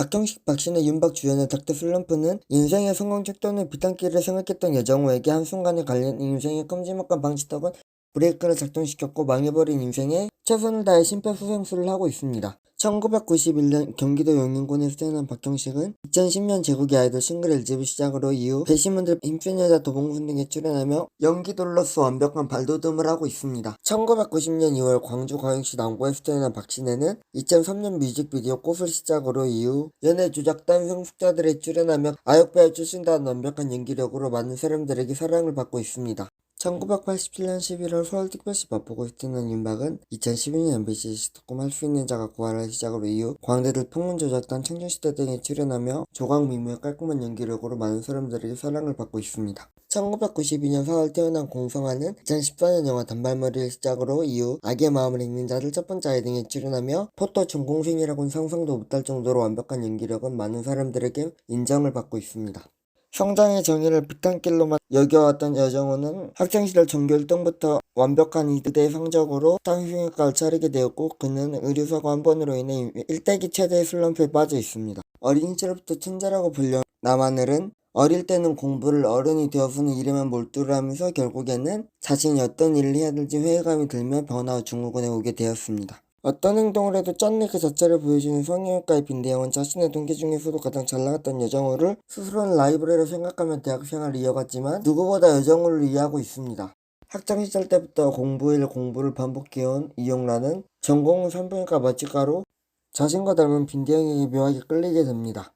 박경식, 박신혜, 윤박 주연의 닥터 슬럼프는 인생의 성공적 또는 비탄길을 생각했던 여정우에게 한순간에 갈린 인생의 끔찍한 방지턱은 브레이크를 작동시켰고 망해버린 인생에 최선을 다해 심폐소생술을 하고 있습니다. 1991년 경기도 용인군에서 태어난 박경식은 2010년 제국의 아이돌 싱글 LGB 시작으로 이후 배신문들 힘센 여자 도봉순 등에 출연하며 연기돌로서 완벽한 발돋움을 하고 있습니다. 1990년 2월 광주 광역시 남구에서 태어난 박신혜는 2003년 뮤직비디오 꽃을 시작으로 이후 연애 조작단 성숙자들에 출연하며 아역배우 출신다운 완벽한 연기력으로 많은 사람들에게 사랑을 받고 있습니다. 1987년 11월 서울특별시 마포구에서 태어난 윤박은 2012년 MBC 시트콤 할 수 있는 자가 구하를 시작으로 이후 광대들 풍문 조작단 청춘시대 등에 출연하며 조각미모의 깔끔한 연기력으로 많은 사람들에게 사랑을 받고 있습니다. 1992년 4월 태어난 공성아는 2014년 영화 단발머리를 시작으로 이후 악의 마음을 읽는 자들 첫 번째 아이 등에 출연하며 포토 전공생이라고는 상상도 못할 정도로 완벽한 연기력은 많은 사람들에게 인정을 받고 있습니다. 성장의 정의를 비탄길로만 여겨왔던 여정우는 학창시절 전교 1등부터 완벽한 이대의 성적으로 탕수육과를 차리게 되었고 그는 의료사고 한 번으로 인해 일대기 최대의 슬럼프에 빠져 있습니다. 어린 시절부터 천재라고 불려 남하늘은 어릴 때는 공부를 어른이 되어서는 일에만 몰두를 하면서 결국에는 자신이 어떤 일을 해야 될지 회의감이 들며 번아웃 증후군에 오게 되었습니다. 어떤 행동을 해도 짠내 그 자체를 보여주는 성형외과의 빈대형은 자신의 동기 중에서도 가장 잘 나갔던 여정우를 스스로는 라이브러리로 생각하며 대학생활을 이어갔지만 누구보다 여정우를 이해하고 있습니다. 학창 시절 때부터 공부일 공부를 반복해온 이용라는 전공은 산부인과 마취가로 자신과 닮은 빈대형에게 묘하게 끌리게 됩니다.